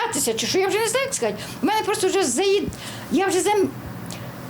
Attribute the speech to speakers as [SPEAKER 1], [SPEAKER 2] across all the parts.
[SPEAKER 1] сміятися, чи що я вже не знаю, як сказати. У мене просто вже заїд. Я вже за.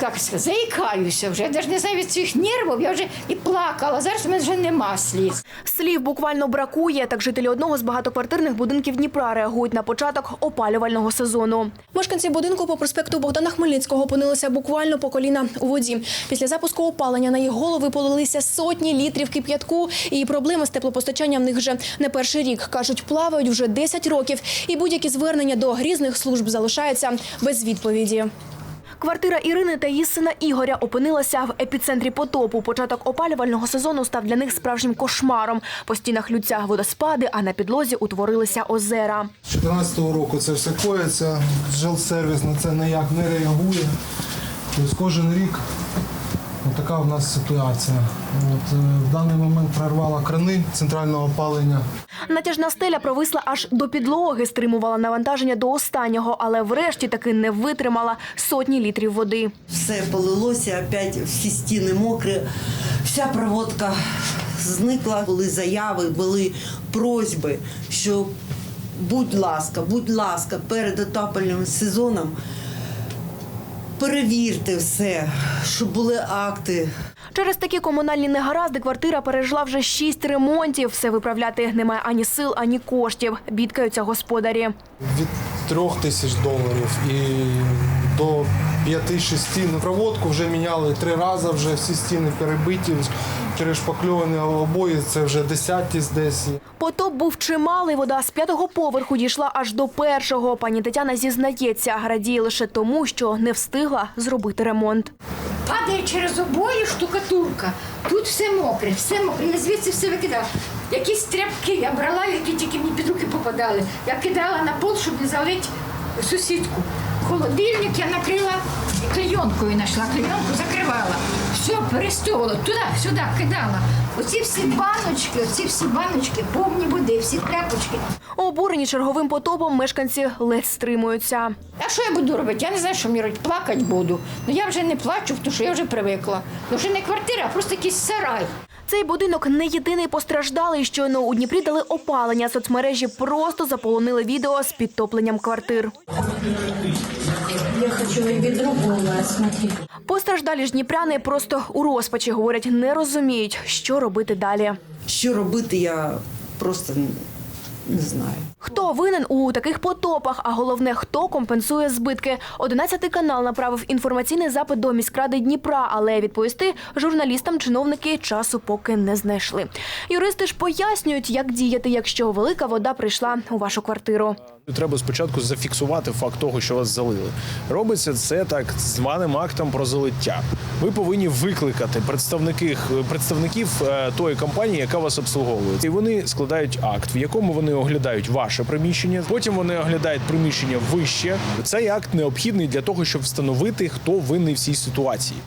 [SPEAKER 1] Як заїкаюся вже. Я навіть не знаю від цих нервів, я вже і плакала. Зараз у мене вже нема сліз.
[SPEAKER 2] Слів буквально бракує. Так жителі одного з багатоквартирних будинків Дніпра реагують на початок опалювального сезону. Мешканці будинку по проспекту Богдана Хмельницького опинилися буквально по коліна у воді. Після запуску опалення на їх голови полилися сотні літрів кип'ятку. І проблеми з теплопостачанням в них вже не перший рік. кажуть, плавають вже 10 років. І будь-які звернення до різних служб залишаються без відповіді. Квартира Ірини та її сина Ігоря опинилася в епіцентрі потопу. Початок опалювального сезону став для них справжнім кошмаром. По стінах лються водоспади, а на підлозі утворилися озера.
[SPEAKER 3] З 2014 року це все коїться, жилсервіс на це ніяк не реагує. Тобто кожен рік така в нас ситуація. От, е, в даний момент прорвала крани центрального опалення.
[SPEAKER 2] Натяжна стеля провисла аж до підлоги, стримувала навантаження до останнього, але врешті таки не витримала сотні літрів води.
[SPEAKER 4] Все полилося, опять всі стіни мокрі, вся проводка зникла. Були заяви, були просьби, що будь ласка, будь ласка, перед отапельним сезоном перевірте все, щоб були акти,
[SPEAKER 2] Через такі комунальні негаразди квартира пережила вже шість ремонтів. Все виправляти немає ані сил, ані коштів. Бідкаються господарі.
[SPEAKER 3] Трьох тисяч доларів і до 5-6. Ну, проводку вже міняли три рази, вже всі стіни перебиті, перешпакльовані обої, це вже десяті десь.
[SPEAKER 2] Потоп був чималий. Вода з п'ятого поверху дійшла аж до першого. Пані Тетяна зізнається, радіє лише тому, що не встигла зробити ремонт.
[SPEAKER 1] Падає через обої штукатурка. Тут все мокре, все мокре. Я звідси все викидала. Якісь тряпки я брала, які тільки мені під руки попадали. Я кидала на пол, щоб не залити сусідку. Холодильник я накрила клейонкою знайшла, клейонку закривала. Все, перестовувала, туди, сюди кидала. Оці всі баночки, оці всі баночки, повні води, всі тряпочки.
[SPEAKER 2] Обурені черговим потопом мешканці ледь стримуються.
[SPEAKER 1] А що я буду робити? Я не знаю, що мені робити. Плакати буду. Ну я вже не плачу, тому що я вже привикла. Ну вже не квартира, а просто якийсь сарай.
[SPEAKER 2] Цей будинок не єдиний постраждалий. Щойно у Дніпрі дали опалення. Соцмережі просто заполонили відео з підтопленням квартир.
[SPEAKER 5] Я хочу.
[SPEAKER 2] Постраждалі ж дніпряни просто у розпачі говорять, не розуміють, що робити далі.
[SPEAKER 4] що робити, я просто не знаю.
[SPEAKER 2] Хто винен у таких потопах? А головне, хто компенсує збитки? Одинадцятий канал направив інформаційний запит до міськради Дніпра, але відповісти журналістам чиновники часу поки не знайшли. Юристи ж пояснюють, як діяти, якщо велика вода прийшла у вашу квартиру.
[SPEAKER 6] Треба спочатку зафіксувати факт того, що вас залили. Робиться це так званим актом про залиття. Ви повинні викликати представників, представників тої компанії, яка вас обслуговує. І вони складають акт, в якому вони оглядають ваше приміщення. Потім вони оглядають приміщення вище. Цей акт необхідний для того, щоб встановити, хто винний в цій ситуації.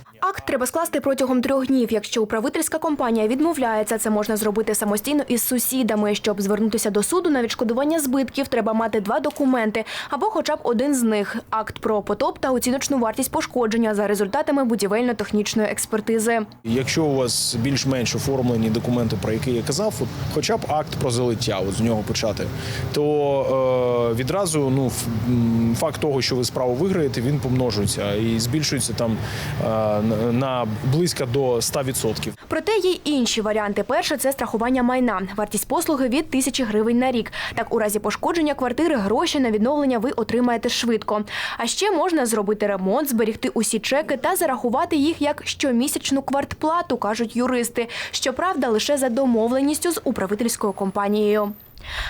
[SPEAKER 2] Треба скласти протягом трьох днів. Якщо управительська компанія відмовляється, це можна зробити самостійно із сусідами. Щоб звернутися до суду на відшкодування збитків, треба мати два документи або, хоча б один з них акт про потоп та оціночну вартість пошкодження за результатами будівельно-технічної експертизи.
[SPEAKER 6] Якщо у вас більш-менш оформлені документи, про які я казав, хоча б акт про залиття, от з нього почати, то е, відразу ну, факт того, що ви справу виграєте, він помножується і збільшується там е, на- близько до 100%.
[SPEAKER 2] Проте є й інші варіанти. Перше це страхування майна. Вартість послуги від тисячі гривень на рік. Так, у разі пошкодження квартири гроші на відновлення ви отримаєте швидко. А ще можна зробити ремонт, зберегти усі чеки та зарахувати їх як щомісячну квартплату, кажуть юристи. Щоправда, лише за домовленістю з управительською компанією.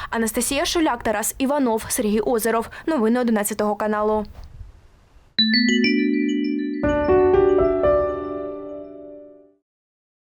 [SPEAKER 2] Анастасія Шуляк, Тарас Іванов, Сергій Озеров. Новини 11 каналу.